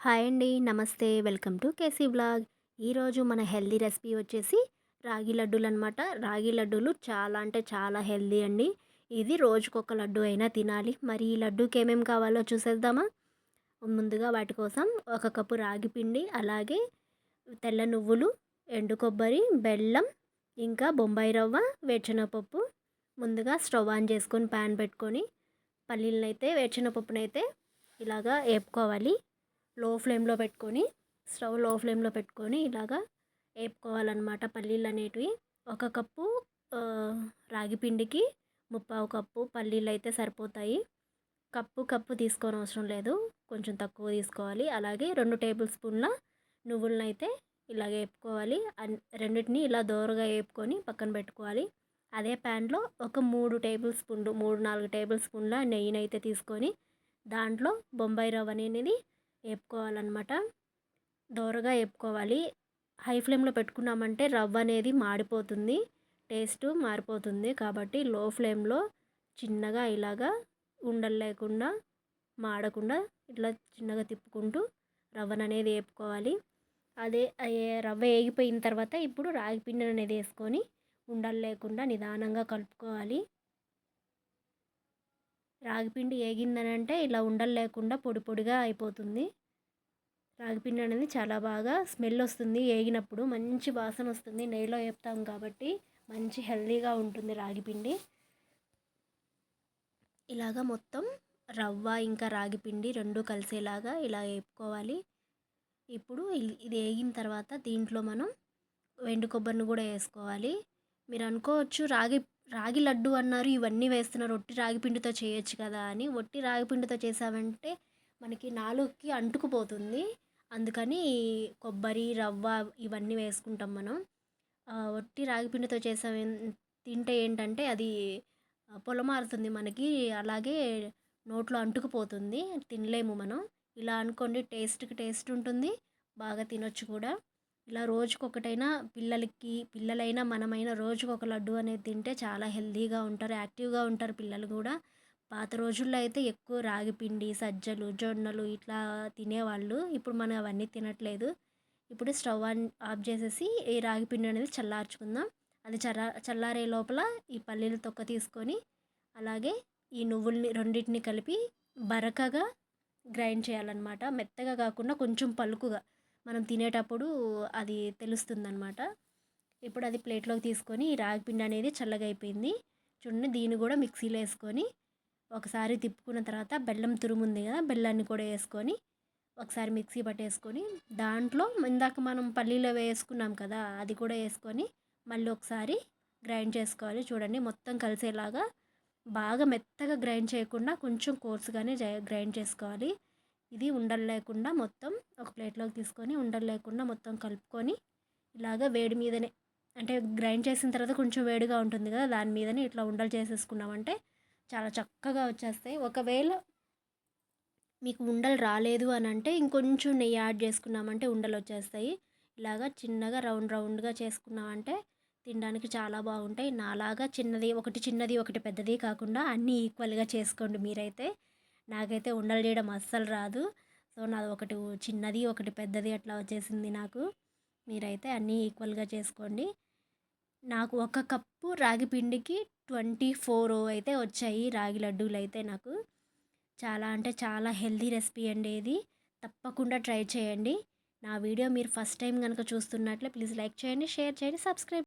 Hi అండి నమస్తే. Welcome to KC blog. ఈరోజు మన హెల్దీ రెసిపీ వచ్చేసి రాగి లడ్డూలు అనమాట రాగి లడ్డూలు చాలా అంటే చాలా హెల్దీ అండి. ఇది రోజుకొక లడ్డు అయినా తినాలి. మరి ఈ లడ్డూకి ఏమేమి కావాలో చూసేద్దామా? ముందుగా వాటి కోసం ఒక కప్పు రాగి పిండి అలాగే తెల్ల నువ్వులు ఎండు కొబ్బరి బెల్లం ఇంకా బొంబాయి రవ్వ వేరుశనగపప్పు. ముందుగా స్టవ్ ఆన్ చేసుకొని ప్యాన్ పెట్టుకొని పల్లీలనైతే వేరుశనగపప్పునైతే ఇలాగా వేపుకోవాలి లో ఫ్లేమ్లో పెట్టుకొని స్టవ్లో ఫ్లేమ్లో పెట్టుకొని ఇలాగా వేపుకోవాలన్నమాట పల్లీలు అనేటివి ఒక కప్పు రాగి పిండికి ముప్పావు కప్పు పల్లీలు అయితే సరిపోతాయి. కప్పు కప్పు తీసుకోని అవసరం లేదు. కొంచెం తక్కువ తీసుకోవాలి. అలాగే రెండు టేబుల్ స్పూన్ల నువ్వులను అయితే ఇలాగ వేపుకోవాలి రెండింటిని ఇలా దోరగా వేపుకొని పక్కన పెట్టుకోవాలి. అదే ప్యాన్లో ఒక మూడు టేబుల్ స్పూన్లు మూడు నాలుగు టేబుల్ స్పూన్ల నెయ్యిని అయితే తీసుకొని దాంట్లో బొంబాయి రవ్వ అనేది వేపుకోవాలన్నమాట దోరగా వేపుకోవాలి హై ఫ్లేమ్లో పెట్టుకున్నామంటే రవ్వ అనేది మాడిపోతుంది టేస్ట్ మారిపోతుంది కాబట్టి లో ఫ్లేమ్లో చిన్నగా ఇలాగా ఉండలు లేకుండా మాడకుండా ఇట్లా చిన్నగా తిప్పుకుంటూ రవ్వను అనేది వేపుకోవాలి అదే రవ్వ వేగిపోయిన తర్వాత ఇప్పుడు రాగి పిండిని అనేది వేసుకొని ఉండలు లేకుండా నిదానంగా కలుపుకోవాలి. రాగిపిండి ఏగిందని అంటే ఇలా ఉండలు లేకుండా పొడి పొడిగా అయిపోతుంది. రాగిపిండి అనేది చాలా బాగా స్మెల్ వస్తుంది ఏగినప్పుడు. మంచి వాసన వస్తుంది. నెయ్యిలో వేపుతాం కాబట్టి మంచి హెల్తీగా ఉంటుంది రాగిపిండి ఇలాగ మొత్తం రవ్వ ఇంకా రాగిపిండి రెండు కలిసేలాగా ఇలా వేపుకోవాలి ఇప్పుడు ఇది వేగిన తర్వాత దీంట్లో మనం వెండు కొబ్బరిని కూడా వేసుకోవాలి మీరు అనుకోవచ్చు రాగి రాగి లడ్డు అన్నారు ఇవన్నీ వేస్తున్నారు ఒట్టి రాగి పిండితో చేయొచ్చు కదా అని. ఒట్టి రాగి పిండితో చేసామంటే మనకి నాలుగుకి అంటుకుపోతుంది. అందుకని కొబ్బరి రవ్వ ఇవన్నీ వేసుకుంటాం మనం. ఒట్టి రాగి పిండితో తింటే ఏంటంటే అది పొలమారుతుంది మనకి. అలాగే నోట్లో అంటుకుపోతుంది. తినలేము మనం. ఇలా అనుకోండి టేస్ట్కి టేస్ట్ ఉంటుంది. బాగా తినొచ్చు కూడా. ఇలా రోజుకొకటైనా పిల్లలకి పిల్లలైనా మనమైనా రోజుకు ఒక లడ్డు అనేది తింటే చాలా హెల్తీగా ఉంటారు యాక్టివ్గా ఉంటారు పిల్లలు కూడా. పాత రోజుల్లో అయితే ఎక్కువ రాగి పిండి సజ్జలు జొన్నలు ఇట్లా తినేవాళ్ళు. ఇప్పుడు మనం అవన్నీ తినట్లేదు. ఇప్పుడు స్టవ్ ఆన్ ఆఫ్ చేసేసి ఈ రాగి పిండి అనేది చల్లార్చుకుందాం. అది చల్లా చల్లారే లోపల ఈ పల్లీలు తొక్క తీసుకొని అలాగే ఈ నువ్వుల్ని రెండింటిని కలిపి బరకగా గ్రైండ్ చేయాలన్నమాట. మెత్తగా కాకుండా కొంచెం పలుకుగా. మనం తినేటప్పుడు అది తెలుస్తుందనమాట ఇప్పుడు అది ప్లేట్లోకి తీసుకొని ఈ రాగి పిండి అనేది చల్లగా అయిపోయింది చూడండి దీన్ని కూడా మిక్సీలో వేసుకొని ఒకసారి తిప్పుకున్న తర్వాత బెల్లం తురుము ఉంది కదా బెల్లాన్ని కూడా వేసుకొని ఒకసారి మిక్సీ పట్టేసుకొని దాంట్లో ఇందాక మనం పల్లీలో వేసుకున్నాం కదా అది కూడా వేసుకొని మళ్ళీ ఒకసారి గ్రైండ్ చేసుకోవాలి. చూడండి మొత్తం కలిసేలాగా బాగా మెత్తగా గ్రైండ్ చేయకుండా కొంచెం కోర్సుగానే గ్రైండ్ చేసుకోవాలి. ఇది ఉండలు లేకుండా మొత్తం ఒక ప్లేట్లోకి తీసుకొని ఉండలు లేకుండా మొత్తం కలుపుకొని ఇలాగ వేడి మీదనే అంటే గ్రైండ్ చేసిన తర్వాత కొంచెం వేడిగా ఉంటుంది కదా దాని మీదనే ఇట్లా ఉండలు చేసేసుకున్నామంటే చాలా చక్కగా వచ్చేస్తాయి. ఒకవేళ మీకు ఉండలు రాలేదు అని అంటే ఇంకొంచెం నెయ్యి యాడ్ చేసుకున్నామంటే ఉండలు వచ్చేస్తాయి. ఇలాగా చిన్నగా రౌండ్ రౌండ్గా చేసుకున్నామంటే తినడానికి చాలా బాగుంటాయి. నాలాగా చిన్నది ఒకటి చిన్నది ఒకటి పెద్దది కాకుండా అన్నీ ఈక్వల్గా చేసుకోండి మీరైతే. నాకైతే ఉండలు చేయడం అస్సలు రాదు. సో నాది ఒకటి చిన్నది ఒకటి పెద్దది అట్లా వచ్చేసింది నాకు. మీరైతే అన్నీ ఈక్వల్గా చేసుకోండి. నాకు ఒక కప్పు రాగి పిండికి ట్వంటీ ఫోర్ అయితే వచ్చాయి రాగి లడ్డూలు అయితే నాకు. చాలా అంటే చాలా హెల్దీ రెసిపీ అండి ఇది. తప్పకుండా ట్రై చేయండి. నా వీడియో మీరు ఫస్ట్ టైం కనుక చూస్తున్నట్లే ప్లీజ్ లైక్ చేయండి షేర్ చేయండి సబ్స్క్రైబ్